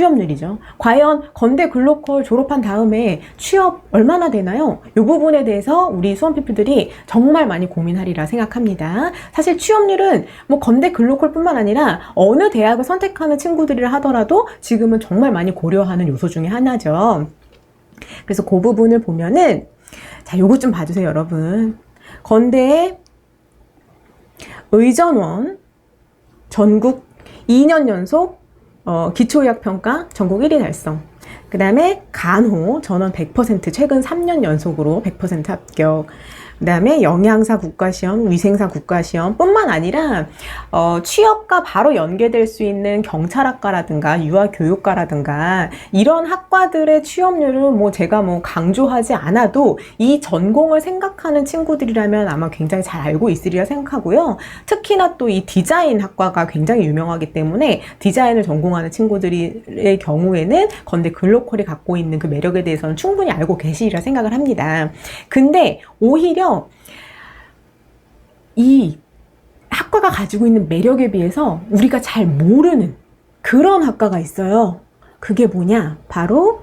취업률이죠. 과연 건대 글로컬 졸업한 다음에 취업 얼마나 되나요? 이 부분에 대해서 우리 수험피플들이 정말 많이 고민하리라 생각합니다. 사실 취업률은 뭐 건대 글로컬뿐만 아니라 어느 대학을 선택하는 친구들이라 하더라도 지금은 정말 많이 고려하는 요소 중에 하나죠. 그래서 그 부분을 보면은 자, 요거 좀 봐주세요, 여러분. 건대의 의전원 전국 2년 연속 어, 기초의학평가 전국 1위 달성. 그 다음에 간호 전원 100% 최근 3년 연속으로 100% 합격. 그 다음에 영양사 국가시험, 위생사 국가시험 뿐만 아니라 어, 취업과 바로 연계될 수 있는 경찰학과라든가 유아교육과라든가 이런 학과들의 취업률은 뭐 제가 뭐 강조하지 않아도 이 전공을 생각하는 친구들이라면 아마 굉장히 잘 알고 있으리라 생각하고요. 특히나 또 이 디자인 학과가 굉장히 유명하기 때문에 디자인을 전공하는 친구들의 경우에는 건대 글로 컬이 갖고 있는 그 매력에 대해서는 충분히 알고 계시리라 생각을 합니다. 근데 오히려 이 학과가 가지고 있는 매력에 비해서 우리가 잘 모르는 그런 학과가 있어요. 그게 뭐냐? 바로